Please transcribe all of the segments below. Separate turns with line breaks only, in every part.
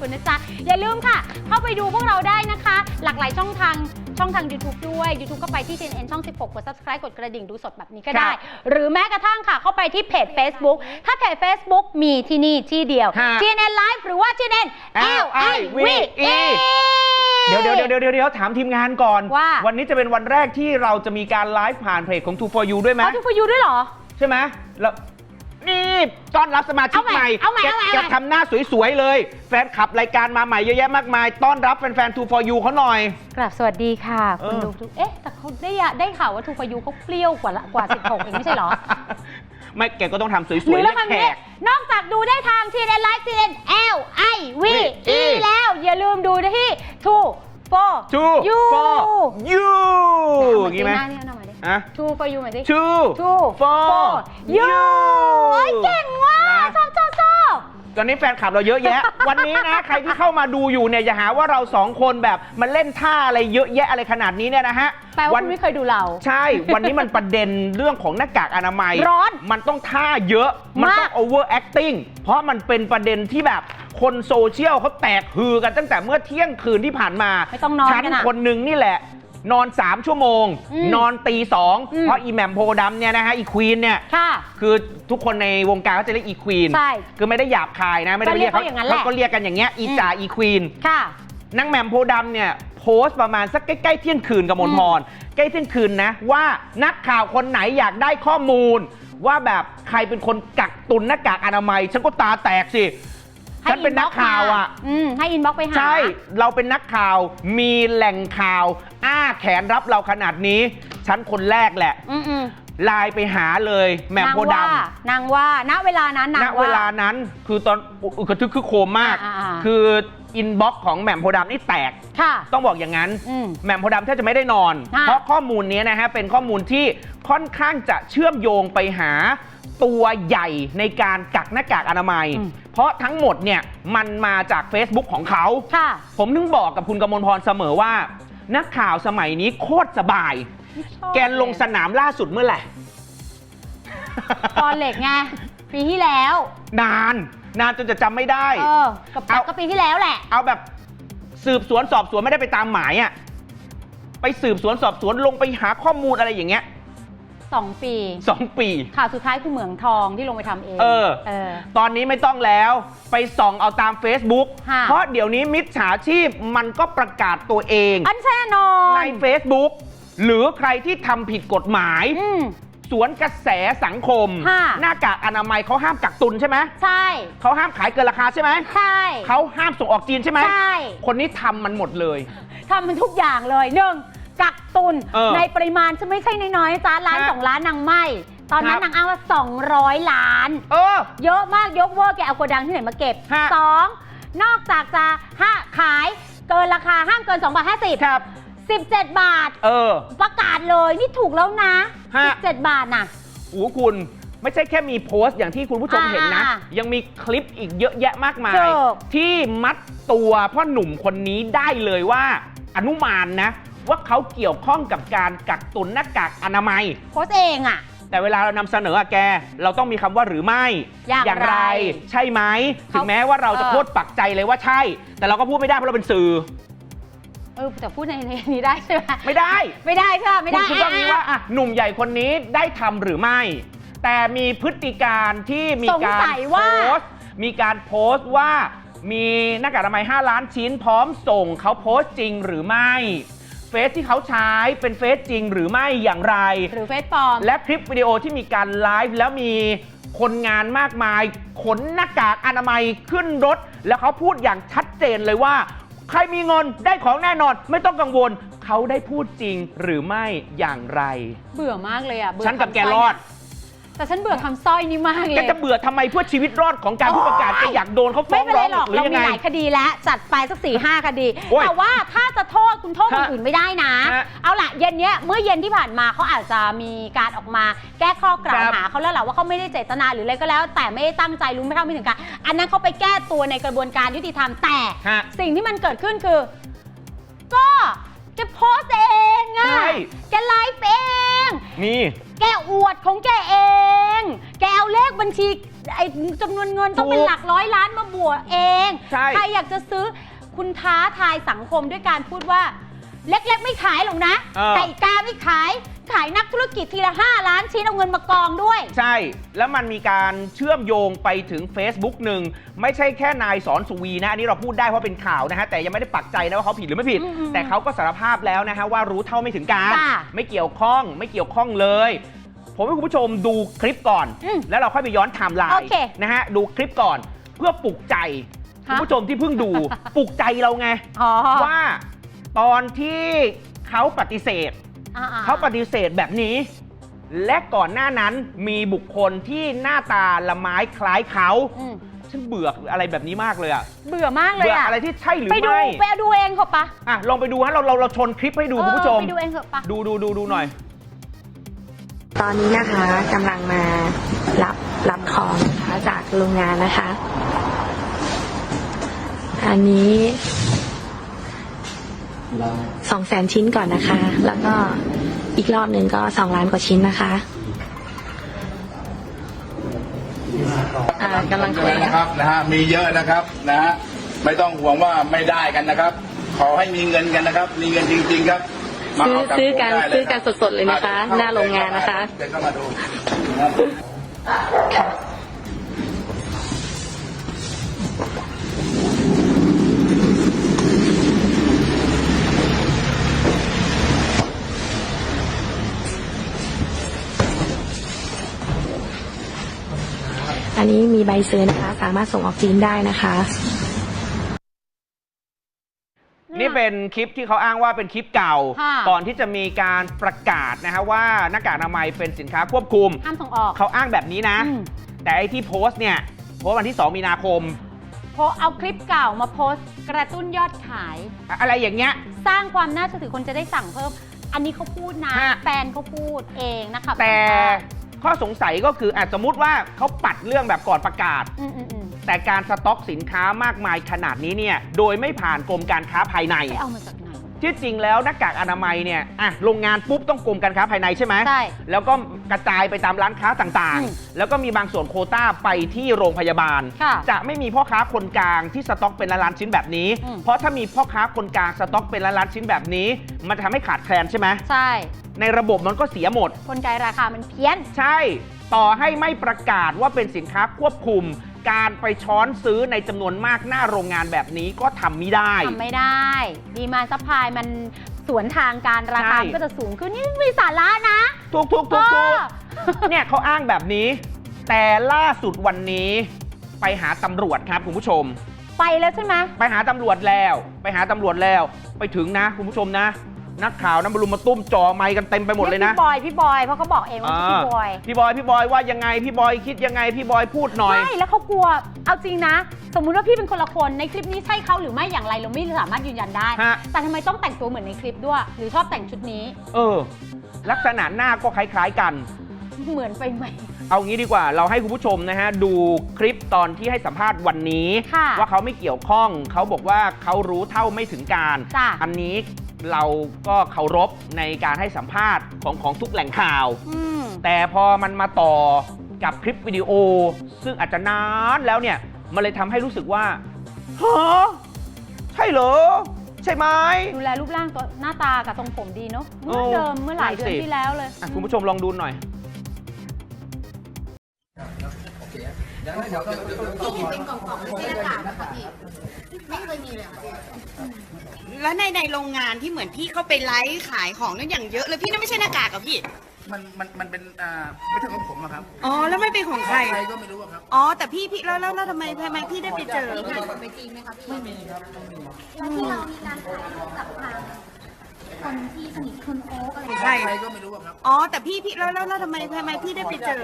ม
ลพรวรกุลนะจ๊ะ อย่าลืมค่ะ เข้าไปดูพวกเราได้นะคะ หลากหลายช่องทางช่องทาง YouTube ด้วย YouTube ก็ไปที่ TNN ช่อง 16 กด subscribe กดกระดิ่งดูสดแบบนี้ก็ได้
ครับ
หรือแม้กระทั่งค่ะ เข้าไปที่เพจ Facebook ถ้าเพจ Facebook มีที่นี่ที่เดียว
ฮะ
TNN Live หรือว่า TNN L I V E
เดี๋ยวเดี๋ยวเดี๋ยวเดี๋ยวเดี๋ยวถามทีมงานก่อน
ว่า
วันนี้จะเป็นวันแรกที่เราจะมีการไลฟ์ผ่านเพจของ Two for You ด้วยไหม
เขาทุกคนอยู่ด้วยเหรอ
ใช่ไหมแล้ว นี่ต้อนรับสมาชิก
เอาใหม่
ใหม่
เอาใหม่
แก
เอาใหม่
แกทำหน้าสวยๆเลย แฟนคลับรายการมาใหม่เยอะแยะมากมาย ต้อนรับแฟนๆ Two for You เขาหน่อย
กราบสวัสดีค่ะ คุณ
เออ
ดูทุกเอ๊ะ แต่เขาได้ยะได้ข่าวว่าทูฟายูเขาเปรี้ยวกว่าละกว่า 16 เองไม่ใช่เหรอ
ไม่แกก็ต้องทำสวย
หรื
ๆ
อ
และ
แล้วคำ
แข
นี้
ก
นอกจากดูได้ทาง TNN Live TNN L I V E แล้ว อย่าลืมดูได้ที่2 4
Two
You
for You
อ
อย่างงี้ไหม
หน้านี่เอาหน่อยดิ
อะ
2 for you หน่อยดิ
Two
Two
for
for you โอ้ยเก่งว่ะชอบชอบชอบ
ตอนนี้แฟนคลับเราเยอะแยะ วันนี้นะ ใครที่เข้ามาดูอยู่เนี่ยอย่าหาว่าเราสองคนแบบมันเล่นท่าอะไรเยอะแยะอะไรขนาดนี้เนี่ยนะฮะ
แปลว่าคุณไม่เคยดูเรา
ใช่ วันนี้มันประเด็นเรื่องของหน้ากากอนามัย
ร้อน
มันต้องท่าเยอะ มันต้อง
มาก
over acting เพราะมันเป็นประเด็นที่แบบคนโซเชียลเขาแตกฮือกันตั้งแต่เมื่อเที่ยงคืนที่ผ่านมา
ไม่ต้องนอน
ฉัน
กันอะ
คนหนึ่งนี่แหละ นอน 3 ชั่วโมง
อืม
นอนตีสอง
อืม
เพราะอีแหม่มโพธิ์ดำเนี่ยนะฮะอีควีนเนี่ย
ค่ะ
คือทุกคนในวงการเขาจะเรียกอีควีน
ใช่
คือไม่ได้หยาบคายนะไม่ได้
ก็เรียก
เขา
เขาอย่างนั้นแหละ
เขาก็เรียกกันอย่างเงี้ยอีจ่าอีควีน
ค่ะ
นางแหม่มโพธิ์ดำเนี่ยโพสต์ประมาณสักใกล้ๆเที่ยงคืนกับมนพร ใกล้เที่ยงคืนนะ ว่านักข่าวคนไหนอยากได้ข้อมูล ว่าแบบใครเป็นคนกักตุนหน้ากากอนามัย ฉันก็ตาแตกสิ ฉันเป็นนักข่าวอะ
อืมให้อินบ็อกไปหา
ใช่ เราเป็นนักข่าว มีแหล่งข่าว อ้าแขนรับเราขนาดนี้ ฉันคนแรกแหละ
อืมอืม
ไลน์ไปหาเลยแหม่ม
นาง
โพธิ์ด
ว่านางว่าณเวลานั้นำนาง
ณ
ว่า
เวลานั้นคือตอนอึกระทึกคือโคมมาก
อ่าๆๆ
คือ อินบ็อกซ์ของแหม่มโพธิ์ดำนี่แตก
ค่ะ
ต้องบอกอย่างนั้น
อืม
แหม่มโพธิ์ดำแทบจะไม่ได้นอน
ค่ะ
เพราะข้อมูลนี้นะฮะเป็นข้อมูลที่ค่อนข้างจะเชื่อมโยงไปหาตัวใหญ่ในการกักหน้ากากอนามัย
อืม
เพราะทั้งหมดเนี่ยมันมาจาก Facebook ของเขา
ค่ะ
ผมถึงบอกกับคุณกมลพรเสมอว่า นักข่าวสมัยนี้โคตรสบาย แกนลงสนามล่าสุดเมื่อไหร่
ตอนเหล็กไงปีที่แล้ว
นาน นานจนจะจำไม่ได้
เออกับ
เอา
ก็ปีที่แล้วแหละ
เอาแบบสืบสวนสอบสวนไม่ได้ไปตามหมายอะไปสืบสวนสอบสวนลงไปหาข้อมูลอะไรอย่างเงี้ย
สองปี
สองปี
ข่าวสุดท้ายคือเหมืองทองที่ลงไปทำเอง
เออ
เออ
ตอนนี้ไม่ต้องแล้วไปส่องเอาตาม Facebook
ค่ะ
เพราะเดี๋ยวนี้มิจฉาชีพมันก็ประกาศตัวเอง
อันแน่นอน
ใน Facebook หรือใครที่ทำผิดกฎหมาย
อืม
สวนกระแสสังคม
ค่ะ
หน้ากากอนามัยเขาห้ามกักตุนใช่ไหม
ใช่
เขาห้ามขายเกินราคาใช่ไหม
ใช่
เขาห้ามส่งออกจีนใช่ไหม
ใช่
คนนี้ทำมันหมดเลย
ทำมันทุกอย่างเลยหนึ่งกักตุน
เออ
ในปริมาณจะไม่ใช่น้อยๆนะจ้าล้าน
ฮะ
สองล้านนางไม่ ตอนนั้น
ครับ
นางอ้างว่า 200 ล้าน
เออ
เยอะมากยกเวอร์แกเอาโกดังที่ไหนมาเก็บ
ฮะ
สองนอกจากจะห้าขายเกินราคาห้ามเกิน2บาท50
ครับ
17 บาท
เออ
ประกาศเลยนี่ถูกแล้วนะ
ฮะ
17 บาทน่ะ
โอ้โหคุณไม่ใช่แค่มีโพสต์อย่างที่คุณผู้ชม
อ่า
เห็นนะ
อ่า
ยังมีคลิปอีกเยอะแยะมากมาย
ถูก
ที่มัดตัวพ่อหนุ่มคนนี้ได้เลยว่า อนุมานนะ ว่าเขาเกี่ยวข้องกับการกักตุนหน้ากากอนามัย
โพสต์เองอะ
แต่เวลาเรานำเสนออะแก เราต้องมีคำว่าหรือไม่
อย่างไร
ใช่ไหม
เขา
ถึงแม้ว่าเราจะ
เออ
โคตรปักใจเลยว่าใช่ แต่เราก็พูดไม่ได้เพราะเราเป็นสื่อ
เออแต่พูดในในนี้ได้ใช่ไหม
ไม่ได้
ไม่ได้ใช่ไหมไม่ได้
คุณคุณต้องมีว่าอะหนุ่มใหญ่คนนี้ได้ทำหรือไม่ แต่มีพฤติการที่มี
สง
การ
สัยว่า
โพสต์มีการโพสต์ว่ามีหน้ากากอนามัย5 ล้านชิ้น พร้อมส่งเขาโพสต์จริงหรือไม่ เฟซที่เขาใช้เป็นเฟซจริงหรือไม่อย่างไร
หรือเฟซปลอม
และคลิปวิดีโอที่มีการไลฟ์แล้วมีคนงานมากมาย ขนหน้ากากอนามัยขึ้นรถ แล้วเขาพูดอย่างชัดเจนเลยว่า ใครมีเงินได้ของแน่นอน ไม่ต้องกังวล เขาได้พูดจริงหรือไม่อย่างไร
เบื่อมากเลยอะเบื่อ
ฉันกับ
คำ
แก
สร้ย
รอด
แต่ฉันเบื่อคำสร้อยนี่มากเล
แก
ย
จะเบื่อทำไมเพื่อชีวิตรอดของการผู้ประกาศแกอยากโดนเขาฟ้
ไม่
อง
เป็น
ร้
ไร
อง
หรอก
หรือ
เรา
ยัง
มี
ไง
หลายคดีแล้ว จัดไปสักสี่ห้าคดี
โอ้ย
แต่ว่าถ้าจะโทษคุณโทษคน
ฮะ
อื่นไม่ได้นะ
ฮะ
เอาล่ะ เย็นเนี้ยเมื่อเย็นที่ผ่านมาเขาอาจจะมีการออกมาแก้ข้อกล่าว
ครับ
หาเขาแล้วแหละว่าเขาไม่ได้เจตนาหรืออะไรก็แล้ว แต่ไม่ได้ตั้งใจรู้ไม่เท่าไม่ถึงการอันนั้นเขาไปแก้ตัวในกระบวนการยุติธรรมแต่
ฮะ
สิ่งที่มันเกิดขึ้นคือ ก็ แกโพสต์เองอะ
ใช่
แกไลฟ์เอง
มี
แกอวดของแกเอง แกเอาเลขบัญชีไอ้จำนวนเงินต้องเป็น
ถูก
หลักร้อยล้านมาบวกเอง
ใช่
ใครอยากจะซื้อคุณท้าทายสังคมด้วยการพูดว่า เล็กๆ ไม่ขายหรอกนะ
เออ
ไก่กาไม่ขาย ขายนักธุรกิจทีละ 5 ล้านชิ้นเอาเงินมากองด้วย
ใช่ แล้วมันมีการเชื่อมโยงไปถึง Facebook หนึ่ง ไม่ใช่แค่นายสอนสุวีนะ อันนี้เราพูดได้เพราะเป็นข่าวนะฮะ แต่ยังไม่ได้ปักใจนะว่าเขาผิดหรือไม่ผิด
อืมอืม
แต่เขาก็สารภาพแล้วนะฮะ ว่ารู้เท่าไม่ถึงการ
ค่ะ
ไม่เกี่ยวข้อง ไม่เกี่ยวข้องเลย ผมให้คุณผู้ชมดูคลิปก่อน
อืม
แล้วเราค่อยไปย้อนไทม์ไล
โอ
น์
เค
นะฮะ ดูคลิปก่อนเพื่อปลุกใจ
ฮะ
คุณผู้ชมที่เพิ่งดู ปลุกใจเราไง
อ๋อ
ว่า ตอนที่เขาปฏิเสธ
อ่ๆ
เขาปฏิเสธแบบนี้ และก่อนหน้านั้นมีบุคคลที่หน้าตาละไม้คล้ายเขา
อืม
ฉันเบื่ออะไรแบบนี้มากเลยอะ
เบื่อมากเลย
เบื่อ
อะ
อะไรที่ใช่หรือ
ไปดู
ไม่
ไปดูเองเถอะปะ
อะลองไปดูฮะเราเราเราชนคลิปให้ดู
เออ
คุณผู้ชม
ไปดูเองเถอะปะ
ดูดูดูดูหน่อย
ตอนนี้นะคะกำลังมารับรับของนะคะจากโรงงานนะคะ อันนี้ สองแสนชิ้นก่อนนะคะ แล้วก็อีกรอบหนึ่งก็สองล้านกว่าชิ้นนะคะอ่ากำลังคุย
เลยนะครับนะฮะมีเยอะนะครับนะฮะไม่ต้องห่วงว่าไม่ได้กันนะครับ ขอให้มีเงินกันนะครับ มีเงินจริง ๆ ครับมา
ซื้อ
เาบ
ซื้อกัน
ผมได้เลย
ซื้อกันสดๆเลยนะคะ หน้าโรงงานนะคะ
เดี๋ยวเข้ามาดูนะครับ
ค่ะ อันนี้มีใบซื้อนะคะ สามารถส่งออกจีนได้นะคะ
นี่เป็นคลิปที่เขาอ้างว่าเป็นคลิปเก่า
ค่ะ
ก่อนที่จะมีการประกาศนะฮะว่าหน้ากากอนามัยเป็นสินค้าควบคุม
ห้ามส่งออก
เขาอ้างแบบนี้นะ
อืม
แต่ไอ้ที่โพสต์เนี่ยโพสต์วันที่ 2 มีนาคม
โพเอาคลิปเก่ามาโพสต์ กระตุ้นยอดขาย
อะไรอย่างเงี้ย
สร้างความน่าเชื่อถือคนจะได้สั่งเพิ่ม อันนี้เขาพูดนะ
ฮะ
แฟนเขาพูดเองนะคะ
แต่
แฟน
ข้อสงสัยก็คืออาจสมมติว่าเขาปัดเรื่องแบบก่อนประกาศ
อืมอืมอืม
แต่การสต็อกสินค้ามากมายขนาดนี้เนี่ยโดยไม่ผ่านกรมการค้าภายใน
ไปเอามาจากไหน
ที่จริงแล้วหน้ากากอนามัยเนี่ยอะโรงงานปุ๊บต้องกรมการค้าภายในใช่ไหม
ใช่
แล้วก็กระจายไปตามร้านค้าต่าง
อืม
ๆ แล้วก็มีบางส่วนโควต้าไปที่โรงพยาบาล
ค่ะ
จะไม่มีพ่อค้าคนกลางที่สต็อกเป็นล้านๆชิ้นแบบนี้
อืม
เพราะถ้ามีพ่อค้าคนกลางสต็อกเป็นล้านๆชิ้นแบบนี้ มันจะทำให้ขาดแคลนใช่ไหม
ใช่
ในระบบมันก็เสียหมด
คนไกลราคามันเพี้ยน
ใช่ ต่อให้ไม่ประกาศว่าเป็นสินค้าควบคุม การไปช้อนซื้อในจำนวนมากหน้าโรงงานแบบนี้ก็ทำไม่ได้
ทำไม่ได้ ดีมาซัพพลายมันสวนทางการราคา
ใช่
มันก็จะสูงขึ้นนี่มีสาระนะ
ทุกทุกทุกทุก
เออ
เนี่ยเขาอ้างแบบนี้ แต่ล่าสุดวันนี้ไปหาตำรวจครับคุณผู้ชม
ไปแล้วใช่ไหม
ไปหาตำรวจแล้ว ไปหาตำรวจแล้ว ไปถึงนะคุณผู้ชมนะ นักข่าวนะบรุมมาตุ้มจ่อไมค์กันเต็มไปหมดเลยนะ
พี่บอยพี่บอยเพราะเขาบอกเองว่าชื่อพี่บอย
พี่บอยพี่บอยว่ายังไงพี่บอยคิดยังไงพี่บอยพูดหน่อย
ใช่แล้วเขากลัวเอาจริงนะ สมมุติว่าพี่เป็นคนละคนในคลิปนี้ใช่เขาหรือไม่อย่างไรเราไม่สามารถยืนยันได้
ฮะ
แต่ทำไมต้องแต่งตัวเหมือนในคลิปด้วย หรือชอบแต่งชุดนี้
เออ ลักษณะหน้าก็คล้ายๆกัน
เหมือนไปไหม
เอางี้ดีกว่าเราให้คุณผู้ชมนะฮะ ดูคลิปตอนที่ให้สัมภาษณ์วันนี้
ค่ะ
ว่าเขาไม่เกี่ยวข้อง เขาบอกว่าเขารู้เท่าไม่ถึงการ
จ้ะ
อันนี้ เราก็เคารพในการให้สัมภาษณ์ของของทุกแหล่งข่าว
อืม
แต่พอมันมาต่อกับคลิปวิดีโอ ซึ่งอาจจะนานแล้วเนี่ย มันเลยทำให้รู้สึกว่าฮะใช่เหรอ ใช่ไหม
ดูแลรูปร่างตัวหน้าตากับทรงผมดีเนาะเมื่อ
โอ้
เดิมเมื่อหลาย
นั่
เดื
น
อน
สิ
ที่แล้วเลย
อะคุณผู้ชมลองดูหน่อย
เ
ป็นกล่องๆไม่ใช่หน้ากากนะคะพี่ไ
ม่
เคยมีเลยค่ะ
แล้วในในโรงงานที่เหมือนพี่เข้าไปไลฟ์ขายของนั่นอย่างเยอะเลยพี่นั่นไม่ใช่หน้ากากเหรอพี่
มันมันมันเป็นอ่าไม่ใช่ของผมอะครับ
อ๋อแล้วไมันเป็นของใคร
ใครก็ไม่รู้อะครับ
อ๋อแต่พี่พี่แล้วแล้วแล้วทำไมทำไมพี่ได้ไปเจอ
แล้วที่เรามีการถ่ายรูปกับทาง คนที่สนิทคุณโอ๊กอะไรอย่างเงี้ย
ใคร
ใครก็ไม่รู้อะครับ
อ๋อแต่พี่พี่แล้วแล้วแล้วทำไมทำไมพี่ได้ไปเจอ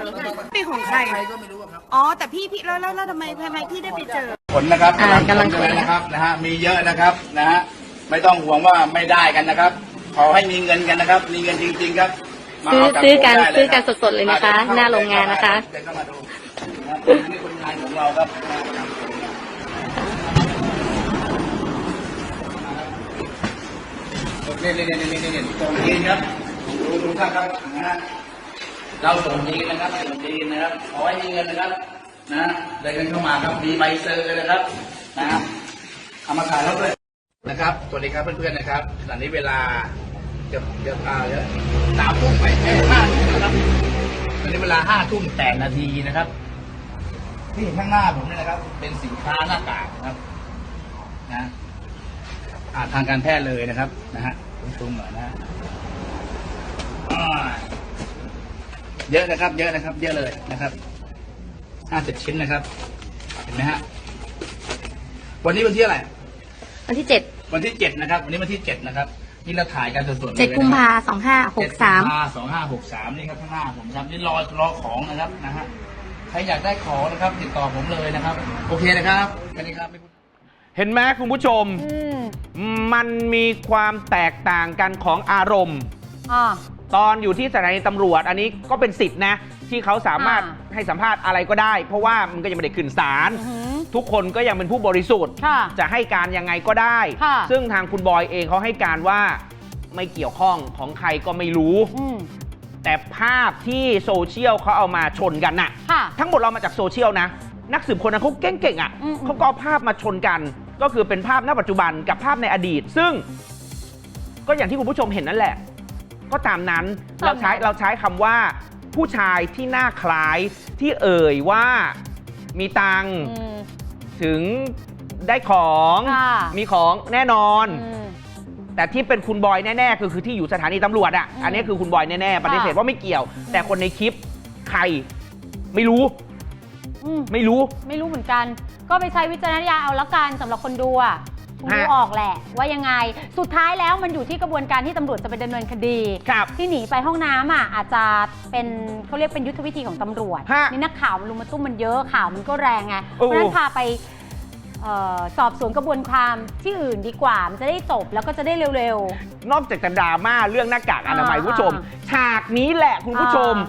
เป็นของใคร
ใครก็ไม่รู้อะครับ
อ๋อแต่พี่พี่แล้วแล้วแล้วทำไมทำไมพี่ได้ไปเจอ
ผลนะครับ
อ่ากำลัง
ผ
คุย
เลยนะครับนะฮะมีเยอะนะครับนะฮะไม่ต้องห่วงว่าไม่ได้กันนะครับ ขอให้มีเงินกันนะครับ มีเงินจริง ๆ ครับมา
ซื้อ
เาบ
ซื้อกัน
ผมได้เลย
ซื้อกัน
ครับ
สดๆเลยนะคะ หน้าโรงงานนะคะ
เดินเข้ามาดูนะครับนี่คนงานของเราครับ นี่นี่นี่นี่นี่ตรงนี้ครับดูดูท่านครับนะฮะเราส่งจีนนะครับส่งจีนนะครับขอให้มีเงินนะครับ นะได้เงินเข้ามาครับมีใบเซอร์นะครับ นะเอามาขายรถด้วยนะครับสวัสดีครับเพื่อนๆนะครับขณะนี้เวลาเกือบเกือบอ่าเดี๋ยวสามทุ่มไปเอ้ยห้าทุ่มนะครับตอนนี้เวลาห้าทุ่มแปดนาทีนะครับ ที่เห็นข้างหน้าผมเนี่ยนะครับ เป็นสินค้าหน้ากากนะครับ นะอ่าทางการแพทย์เลยนะครับนะฮะ ตุ้มๆหน่อยนะฮะอ่าเยอะนะครับ เยอะนะครับ เยอะเลยนะครับห้าสิบชิ้นนะครับ เห็นไหมฮะ วันนี้วันที่อะไร
วันที่เจ็ด
วันที่เจ็ดนะครับ วันนี้วันที่เจ็ดนะครับ นี่เราถ่ายกันสดๆลย
เจ็ด
นะครับ
กุมภาสองห้าหกสาม
สองห้าหกสามนี่ครับข้างหน้าผมครับนี่รอรอของนะครับนะฮะ ใครอยากได้ของนะครับ ติดต่อผมเลยนะครับ โอเคนะครับแค่นี้ครับไม่พูด
เห็นไหมคุณผู้ชม
อื ม
มันมีความแตกต่างกันของอารมณ์
อ่า
ตอนอยู่ที่สถานีตำรวจ อันนี้ก็เป็นสิทธินะ ที่เขาสามารถ
อ่า
ให้สัมภาษณ์อะไรก็ได้ เพราะว่ามันก็ยังไม่ได้ขึ้นศาล
อือหือ
ทุกคนก็ยังเป็นผู้บริสุทธิ์
ค่ะ
จะให้การยังไงก็ได้
ค่ะ
ซึ่งทางคุณบอยเองเขาให้การว่าไม่เกี่ยวข้องของใครก็ไม่รู้
อืม
แต่ภาพที่โซเชียลเขาเอามาชนกันน่ะ
ค่ะ
ทั้งหมดเรามาจากโซเชียลนะ นักสืบคนนั้นเขาเก่งๆอะ
อืม
เขาก็เอาภาพมาชนกัน ก็คือเป็นภาพณปัจจุบันกับภาพในอดีต ซึ่ง ก็อย่างที่คุณผู้ชมเห็นนั่นแหละ ก็ตามนั้น
ตามนั้น
เราใช้เราใช้คำว่า ผู้ชายที่หน้าคล้ายที่เอ่ยว่ามีตังค์
อืม
ถึงได้ของ
ค่ะ
มีของแน่นอน
อืม
แต่ที่เป็นคุณบอยแน่ๆคือคือที่อยู่สถานีตำรวจอะ
อืม
อันนี้คือคุณบอยแน่ๆปฏิเสธ
ค่ะ
ว่าไม่เกี่ยว แต่คนในคลิปใครไม่รู้
อืม
ไม่รู้
ไม่รู้เหมือนกัน ก็ไปใช้วิจารณญาณเอาละกันสำหรับคนดูอะคงดู
ฮะ
ออกแหละ ว่ายังไง สุดท้ายแล้วมันอยู่ที่กระบวนการที่ตำรวจจะไปดำเนินคดี
ครับ
ที่หนีไปห้องน้ำอะอาจจะเป็นเขาเรียกเป็นยุทธวิธีของตำรวจ
ฮะ
นี่นักข่าวมันลุมมาตุ้มมันเยอะข่าวมันก็แรงไง เพ
โอ้
ราะฉะนั้นพาไปเอ่อสอบสวนกระบวนความที่อื่นดีกว่า มันจะได้จบแล้วก็จะได้เร็ว น
อกจากจะดราม่าเรื่องหน้ากากอนามัย
อ่า
คุณผู้ชม ฉากนี้แหละคุณผู้ชม
อ่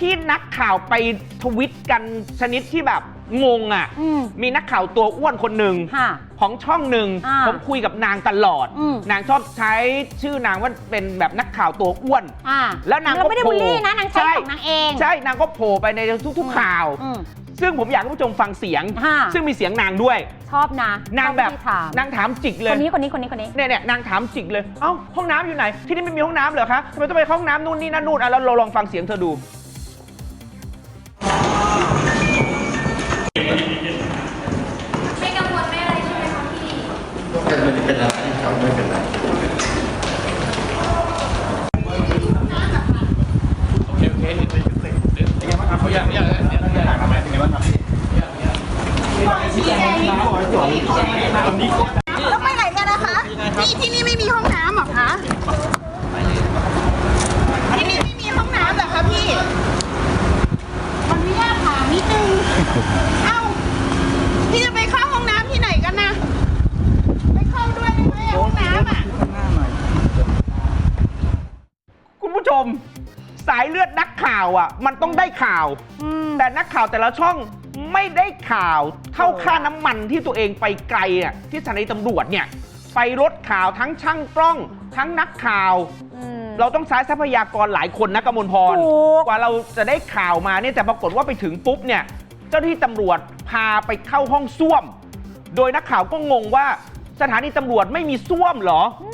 ที่นักข่าวไปทวิตกันชนิดที่แบบงงอะ
ๆอืม
มีนักข่าวตัวอ้วนคนหนึ่ง
ค่ะ
ของช่องหนึ่ง
อ่า
ผมคุยกับนางตลอด
อืม
นางชอบใช้ชื่อนางว่าเป็นแบบนักข่าวตัวอ้วน
อ่า
แล้วนางก็
ไม่ได้บูลลี่นะนางใช้
ใช่
ของนางเอง
ใช่นางก็โผล่ไปในทุก ๆ ข่าว
อืม
ซึ่งผมอยากให้ผู้ชมฟังเสียง
ค่ะ
ซึ่งมีเสียงนางด้วย
ชอบนะ
นางแบบ
ชอที่ถาม
นางถามจิกเล
ค
ย
นนี้คนนี้คนนี้คนนี้
เนี่ยเนี่ยนางถามจิกเลย เอ้าห้องน้ำอยู่ไหน ที่นี่ไม่มีห้องน้ำเหรอคะทำไมต้องไปห้องน้ำนู่นนี่นั่นนู่นอะแล้วเราลองฟังเสียงเธอดูาวแต่ละช่องไม่ได้ข่าวเท่าค่าน้ำมันที่ตัวเองไปไกลอะที่สถานีตำรวจเนี่ย ไปรถข่าวทั้งช่างกล้อง ทั้งนักข่าว
อืม
เราต้องใช้ทรัพยากรหลายคนนะกมลพร
ถูก
กว่าเราจะได้ข่าวมาเนี่ยแต่ปรากฏว่าไปถึงปุ๊บเนี่ย เจ้าหน้าที่ตำรวจพาไปเข้าห้องส้วม โดยนักข่าวก็งงว่าสถานีตำรวจไม่มีส้วมเหรอ
อืม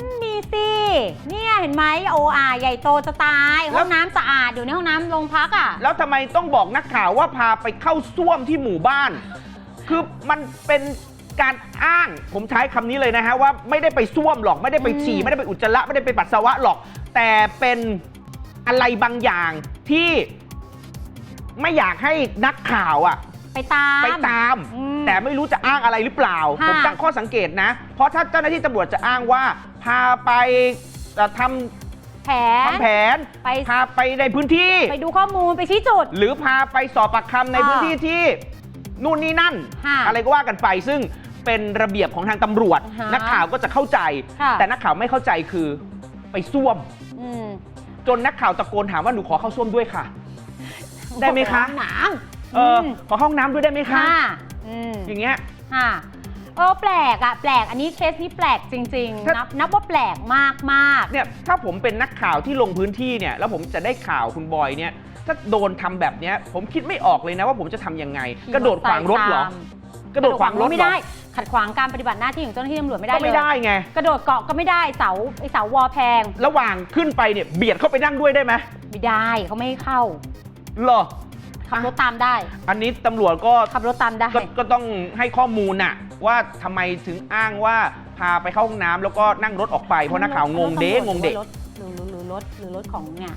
มีสิ เนี่ยเห็นไหมโออาใหญ่โตจะตาย
แล้
ห้
ว
องน้ำสะอาดอยู่ในห้องน้ำโรงพักอะ
แล้วทำไมต้องบอกนักข่าวว่าพาไปเข้าส้วมที่หมู่บ้าน คือมันเป็นการอ้าง ผมใช้คำนี้เลยนะฮะว่าไม่ได้ไปส้วมหรอก ไม่ได้ไปฉี่
อืม
ไม่ได้ไปอุจจาระ ไม่ได้ไปปัสสาวะหรอก แต่เป็นอะไรบางอย่างที่ไม่อยากให้นักข่าวอะ
ไปตาม
ไปตาม
อืม
แต่ไม่รู้จะอ้างอะไรหรือเปล่า
ค่ะ
ผมตั้งข้อสังเกตนะ เพราะถ้าเจ้าหน้าที่ตำรวจจะอ้างว่า พาไปเอ่อท
แผำน
ทำแผน
ไป
พาไปในพื้นที่
ไปดูข้อมูลไปชี้จุด
หรือพาไปสอบปากคำใน
อ่า
พื้นที่ที่นู่นนี่นั่น
ค่ะ
อะไรก็ว่ากันไปซึ่งเป็นระเบียบของทางตำรวจ
อ่าฮะ
นักข่าวก็จะเข้าใจ
ค่ะ
แต่นักข่าวไม่เข้าใจคือไปส้วม
อืม
จนนักข่าวตะโกนถามว่าหนูขอเข้าส้วมด้วยค่ะ ได้ไหมคะ
หนาว
เอออขอห้องน้ำด้วยได้ไหมคะ
ค่ะอืม
อย่างเงี้ย
ค่ะ เออแปลกอะแปลกอันนี้เคสนี้แปลกจริง
ถ้า
ๆนับนับว่าแปลกมากมาก
เนี่ยถ้าผมเป็นนักข่าวที่ลงพื้นที่เนี่ยแล้วผมจะได้ข่าวคุณบอยเนี่ยถ้าโดนทำแบบเนี้ยผมคิดไม่ออกเลยนะว่าผมจะทำยังไง
ขี่
กระโดดขวางรถเหรอ
ตาม
กระโดดขวางรถ
ไม่
เหรอ
ได้ ขัดขวางการปฏิบัติหน้าที่ของเจ้าหน้าที่ตำรวจไม่ได้
ก็
เล
ไม่
ย
ได้ไง
กระโดดเกาะก็ไม่ได้เสาไอเสาวอแพง
ระหว่างขึ้นไปเนี่ยเบียดเข้าไปนั่งด้วยได้ไหม
ไม่ได้เขาไม่ให้เข้า
เหรอ
ขับรถตามได้
อันนี้ตำรวจก็
ขับรถตามได้
ก็ก็ต้องให้ข้อมูลน่ะ ว่าทำไมถึงอ้างว่าพาไปเข้าห้องน้ำแล้วก็นั่งรถออกไป เพราะนักข่าวงงเด้งงเด็ก
รถหรือหรือรถหรือรถของเนี่ย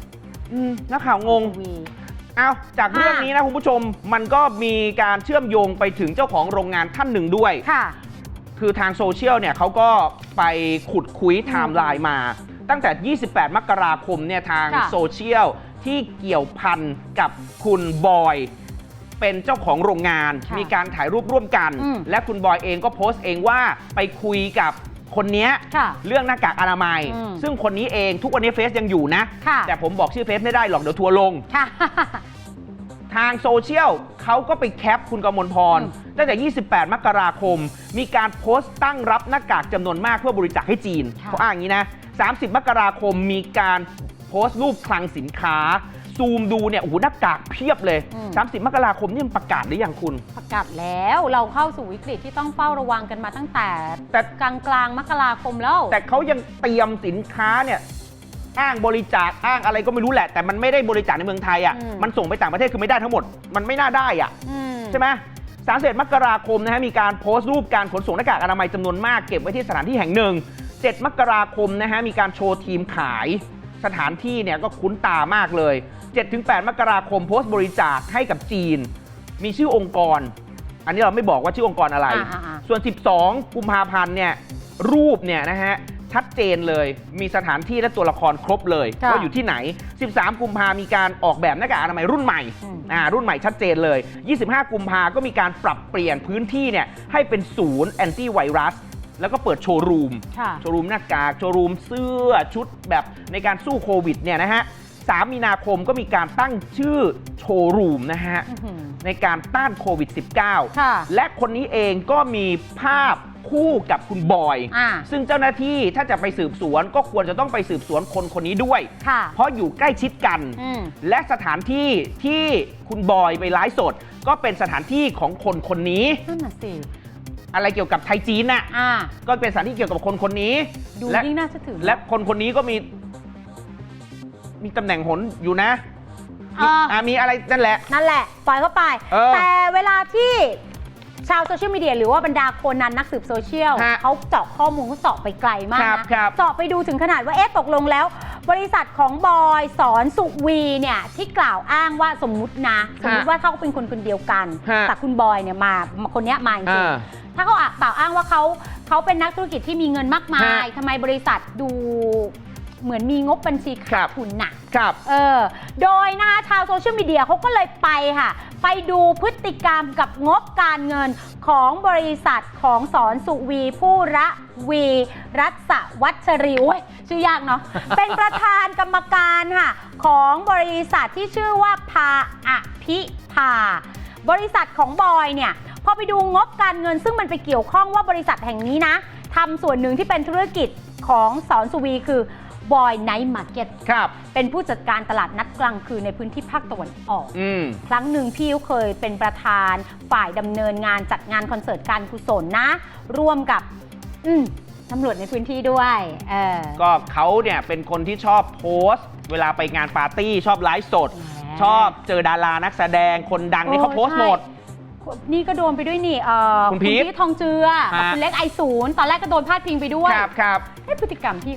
อืมนักข่าวงง
วี
เอาจากเรื่องนี้นะคุณผู้ชมมันก็มีการเชื่อมโยงไปถึงเจ้าของโรงงานท่านหนึ่งด้วย
ค่ะ
คือทางโซเชียลเนี่ยเขาก็ไปขุดคุยไทม์ไลน์มา ตั้งแต่ 28 มกราคมเนี่ยทาง
ค่ะ
โซเชียลที่เกี่ยวพันกับคุณบอย เป็นเจ้าของโรงงาน
ค่ะ
มีการถ่ายรูปร่วมกัน
อืม
และคุณบอยเองก็โพสต์เองว่าไปคุยกับคนเนี้ย
ค่ะ
เรื่องหน้ากากอนามัย
อืม
ซึ่งคนนี้เองทุกวันนี้เฟซยังอยู่นะ
ค่ะ
แต่ผมบอกชื่อเฟซไม่ได้หรอกเดี๋ยวทัวร์ลง
ค่ะ
ทางโซเชียลเขาก็ไปแคปคุณกมลพร
อืม
ตั้งแต่ 28 มกราคม มีการโพสต์ตั้งรับหน้ากากจำนวนมากเพื่อบริจาคให้จีน
ค่ะ
เขาอ้างอย่างนี้นะ 30 มกราคมมีการโพสต์รูปคลังสินค้า ซูมดูเนี่ยโอ้โหหน้ากากเพียบเลย30 มกราคมนี่มันประกาศหรือยังคุณ
ประกาศแล้วเราเข้าสู่วิกฤตที่ต้องเฝ้าระวังกันมาตั้งแต่
แต่
กลางกลางๆมกราคมแล้ว
แต่เขายังเตรียมสินค้าเนี่ยอ้างบริจาคอ้างอะไรก็ไม่รู้แหละ แต่มันไม่ได้บริจาคในเมืองไทยอะ
อืม
มันส่งไปต่างประเทศคือไม่ได้ทั้งหมด มันไม่น่าได้อะ
อืม
ใช่ไหมสามสิบมกราคมนะฮะ มีการโพสต์รูปการขนส่งหน้ากากอนามัยจำนวนมากเก็บไว้ที่สถานที่แห่งหนึ่ง 7 มกราคมนะฮะ มีการโชว์ทีมขาย สถานที่เนี่ยก็คุ้นตามากเลย 7-8 มกราคมโพสต์บริจาคให้กับจีน มีชื่อองค์กร อันนี้เราไม่บอกว่าชื่อองค์กรอะไร
อ่าๆ
ส่วน 12 กุมภาพันธ์เนี่ยรูปเนี่ยนะฮะชัดเจนเลยมีสถานที่และตัวละครครบเลย
ค่ะ
ว่าอยู่ที่ไหน 13 กุมภามีการออกแบบหน้ากากอนามัยรุ่นใหม่
อืม
อ่ารุ่นใหม่ชัดเจนเลย 25 กุมภาก็มีการปรับเปลี่ยนพื้นที่เนี่ยให้เป็นศูนย์แอนตี้ไวรัส แล้วก็เปิดโชว์รูม
ค่ะ
โชว์รูมหน้ากาก โชว์รูมเสื้อชุดแบบในการสู้โควิดเนี่ยนะฮะ3มีนาคมก็มีการตั้งชื่อโชว์รูมนะฮะ
อื้อหือ
ในการต้านโควิด -19
ค่ะ
และคนนี้เองก็มีภาพคู่กับคุณบอย
อ่า
ซึ่งเจ้าหน้าที่ถ้าจะไปสืบสวนก็ควรจะต้องไปสืบสวนคนคนนี้ด้วย
ค่ะ
เพราะอยู่ใกล้ชิดกัน
อืม
และสถานที่ที่คุณบอยไปไลฟ์สด ก็เป็นสถานที่ของคนคนนี้
นั่นน่ะสิ
อะไรเกี่ยวกับไทยจีนน่ะ
อ่า
ก็เป็นสถานที่เกี่ยวกับคนคนนี้
ดู
และ
ยิ่งน่าเชื่อถือ
และคนคนนี้ก็มี มีตำแหน่งหนอยู่นะมี
อ่า
อ่ามีอะไรนั่นแหละ
นั่นแหละ ปล่อยเข้าไป
เออ
แต่เวลาที่ ชาวโซเชียลมีเดียหรือว่าบรรดาโคนนันนักสืบโซเชียล
ฮะ
เขาเจาะข้อมูลเขาเจาะไปไกลมาก
ครับ
นะครับ เจาะไปดูถึงขนาดว่าเอ๊ะตกลงแล้ว บริษัทของบอยสอนสุวีเนี่ยที่กล่าวอ้างว่าสมมุตินะสมมติว่าเขาเป็นคนคนเดียวกัน
ฮะ
แต่คุณบอยเนี่ยมามาคนเนี้ยมาจริง
อ่า
ๆถ้าเขาอะกล่าวอ้างว่าเขาเขาเป็นนักธุรกิจที่มีเงินมากมาย
ฮะ
ทำไมบริษัทดู เหมือนมีงบบัญชี
ครั
ขาด
บ
ทุนหนัก
ครับ
เออ โดยนะคะชาวโซเชียลมีเดียเขาก็เลยไปค่ะ ไปดูพฤติกรรมกับงบการเงินของบริษัทของสอนสุวีผู้ระวีรัศวัชรีโอ้ยชื่อยากเนาะ เป็นประธานกรรมการค่ะ ของบริษัทที่ชื่อว่าพาอภิพา บริษัทของบอยเนี่ยพอไปดูงบการเงินซึ่งมันไปเกี่ยวข้องว่าบริษัทแห่งนี้นะทำส่วนหนึ่งที่เป็นธุรกิจของสอนสุวีคือ บอยไนท์มาร์เก็ต
ครับ
เป็นผู้จัดการตลาดนัดกลางคืนในพื้นที่ภาคตะวันออก
อืม
ครั้งหนึ่งพี่เขาเคยเป็นประธานฝ่ายดำเนินงานจัดงานคอนเสิร์ตการกุศลนะ ร่วมกับ อืมตำรวจในพื้นที่ด้วยเออ
ก็เขาเนี่ยเป็นคนที่ชอบโพสต์ เวลาไปงานปาร์ตี้ชอบไลฟ์สด
แหม
ชอบเจอดารานักแสดงคนดังนี่เขาโพสต์หมด
ใช่นี่ก็โดนไปด้วยนี่เอ่อ
คุณพีท
ทองเจือกับ
ฮะ
คุณเล็กไอศูนย์ตอนแรกก็โดนพาดพิงไปด้วย
ครับครับ
เอ๊ะพฤติกรรมพี่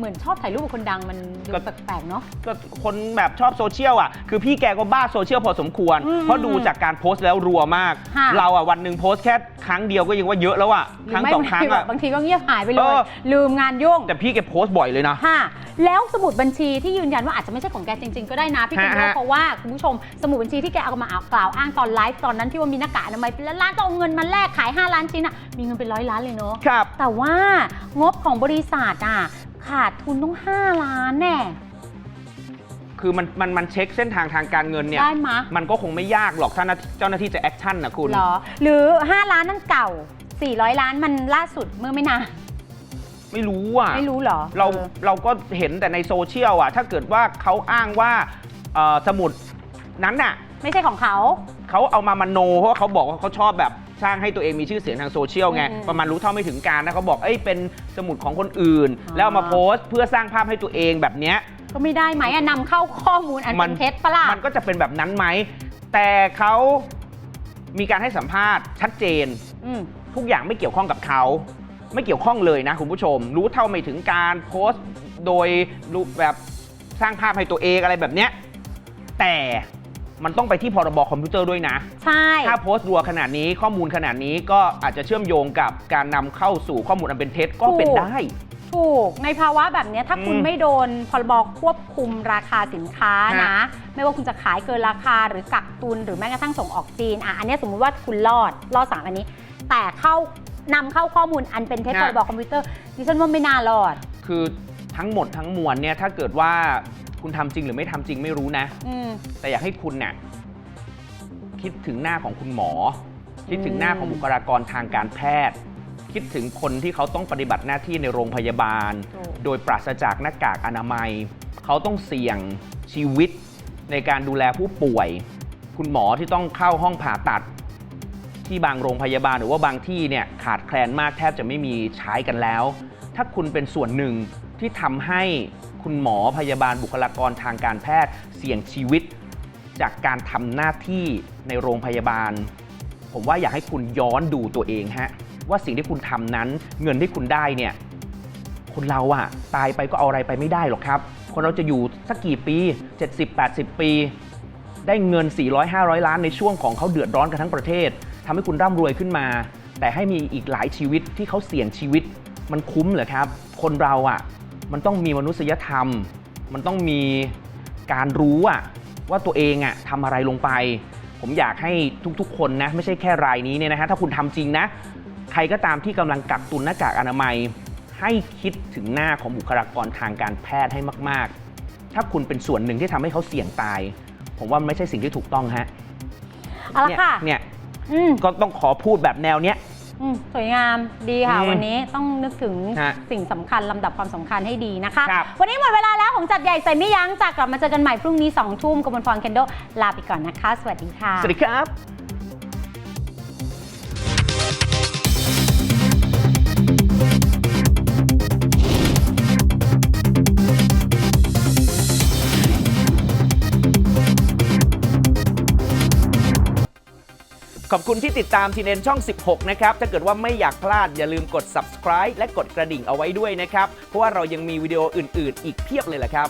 เขาเหมือนชอบถ่ายรูปกับคนดังมันดู
ก็
แปลกๆเนาะ
ก็คนแบบชอบโซเชียลอะ คือพี่แกก็บ้าโซเชียลพอสมควร
อืม
เพราะดูจากการโพสต์แล้วรัวมาก
ค่ะ
เราอะวันหนึ่งโพสต์แค่ครั้งเดียวก็ยังว่าเยอะแล้วอะ
ห
ครั้ง
ไม่
สองครั้ง
แบ
อะ
บบางทีก็เงียบหายไปเล
เอย อ
ลืมงานยุ่ง
แต่พี่แกโพสต์บ่อยเลยนะ
ค่ะแล้วสมุดบัญชีที่ยืนยันว่าอาจจะไม่ใช่ของแกจริง ๆ ก็ได้นะพี่คุณ
ฮะ
โร
ฮะ
เพราะว่าคุณผู้ชมสมุดบัญชีที่แกเอามากล่าวอ้างตอนไลฟ์ตอนนั้นที่ว่ามีหน้ากากอนามัยเป็นล้านๆก็เอาเงินมาแลกขาย 5 ล้านชิ้นอะมีเงินเป็นร้อยล้านเลยเนาะ
ครับ
แต่ว่างบของบริษัทอะ ขาดทุนต้อง 5 ล้านแน่
คือมันมันมันเช็คเส้นทางทางการเงินเนี่ย
ได้มะ
มันก็คงไม่ยากหรอกถ้าเจ้าหน้าที่จะแอคชั่นนะคุณ
เหรอ หรือ 5 ล้านนั่นเก่า 400 ล้านมันล่าสุดเมื่อไม่นาน
ไม่รู้อะ
ไม่รู้เหรอ
เรา
ออ
เราก็เห็นแต่ในโซเชียลอะ ถ้าเกิดว่าเขาอ้างว่าเอ่อสมุดนั้นน่ะ
ไม่ใช่ของเขา
เขาเอามามโนเพราะว่าเขาบอกว่าเขาชอบแบบ สร้างให้ตัวเองมีชื่อเสียงทางโซเชียลไง
อืม
ประมาณรู้เท่าไม่ถึงการนะเขาบอกเอ้ยเป็นสมุดของคนอื่น
อ๋อ
แล้วเอามาโพสต์เพื่อสร้างภาพให้ตัวเองแบบเนี้ย
ก็ไม่ได้ไหมอะนำเข้าข้อมูลอัน
มั
เป็นน เท็จปะล่ะ
มันก็จะเป็นแบบนั้นไหม แต่เขามีการให้สัมภาษณ์ชัดเจน
อืม
ทุกอย่างไม่เกี่ยวข้องกับเขา ไม่เกี่ยวข้องเลยนะคุณผู้ชม รู้เท่าไม่ถึงการโพสต์โดยรูปแบบสร้างภาพให้ตัวเองอะไรแบบเนี้ยแต่ มันต้องไปที่พรบคอมพิวเตอร์ด้วยนะ
ใช่
ถ้าโพสต์รัวขนาดนี้ข้อมูลขนาดนี้ก็อาจจะเชื่อมโยงกับการนำเข้าสู่ข้อมูลอันเป็นเท็จก็เป็น
ถูก
ได้
ถูก ในภาวะแบบเนี้ยถ้าคุณ
อืม
ไม่โดนพรบควบคุมราคาสินค้า
ฮะ
นะ ไม่ว่าคุณจะขายเกินราคาหรือกักตุนหรือแม้กระทั่งส่งออกจีนอะอันเนี้ยสมมุติว่าคุณรอดรอดสามอันนี้ แต่เข้านำเข้าข้อมูลอันเป็นเท็จพรบคอมพิวเตอร์ดิฉันว่าไม่น่ารอด
คือทั้งหมดทั้งมวลเนี่ยถ้าเกิดว่า คุณทำจริงหรือไม่ทำจริงไม่รู้นะ
อืม
แต่อยากให้คุณเนี่ยคิดถึงหน้าของคุณหมอ คิดถึงหน้าของบุคลากรทางการแพทย์ คิดถึงคนที่เขาต้องปฏิบัติหน้าที่ในโรงพยาบาล
ถูก
โดยปราศจากหน้ากากอนามัย เขาต้องเสี่ยงชีวิตในการดูแลผู้ป่วย คุณหมอที่ต้องเข้าห้องผ่าตัด ที่บางโรงพยาบาลหรือว่าบางที่เนี่ยขาดแคลนมากแทบจะไม่มีใช้กันแล้ว ถ้าคุณเป็นส่วนหนึ่งที่ทำให้ คุณหมอพยาบาลบุคลากรทางการแพทย์เสี่ยงชีวิต จากการทำหน้าที่ในโรงพยาบาล ผมว่าอยากให้คุณย้อนดูตัวเองฮะว่าสิ่งที่คุณทำนั้นเงินที่คุณได้เนี่ยคนเราอะตายไปก็เอาอะไรไปไม่ได้หรอกครับ คนเราจะอยู่สักกี่ปี 70-80 ปี ได้เงิน 400-500 ล้านในช่วงของเขาเดือดร้อนกันทั้งประเทศทำให้คุณร่ำรวยขึ้นมา แต่ให้มีอีกหลายชีวิตที่เขาเสี่ยงชีวิตมันคุ้มเหรอครับ คนเราอะ่ะ มันต้องมีมนุษยธรรม มันต้องมีการรู้อะว่าตัวเองอะทำอะไรลงไป ผมอยากให้ทุกๆ คนนะ ไม่ใช่แค่รายนี้เนี่ยนะฮะถ้าคุณทำจริงนะ ใครก็ตามที่กำลังกักตุนหน้ากากอนามัย ให้คิดถึงหน้าของบุคลากรทางการแพทย์ให้มาก ๆ ถ้าคุณเป็นส่วนหนึ่งที่ทำให้เขาเสี่ยงตาย ผมว่ามันไม่ใช่สิ่งที่ถูกต้องฮะ
เอาละ
เนี่ย
ค่ะ
เนี่ย
อืม
ก็ต้องขอพูดแบบแนวเนี้ย
อืมสวยงามดีค่ะ
อืม
วันนี้ต้องนึกถึง
ฮะ
สิ่งสำคัญลำดับความสำคัญให้ดีนะคะ
ครับ
วันนี้หมดเวลาแล้วของจัดใหญ่ใส่ไม่ยั้งจากกลับมาเจอกันใหม่พรุ่งนี้2ทุ่มกับมลพรเคนโดลาไปก่อนนะคะ สวัสดีค่ะ
สวัสดีครับ ขอบคุณที่ติดตามทีเนนช่อง 16 นะครับ ถ้าเกิดว่าไม่อยากพลาดอย่าลืมกด subscribe และกดกระดิ่งเอาไว้ด้วยนะครับ เพราะว่าเรายังมีวิดีโออื่น ๆ อีกเพียบเลยแหละครับ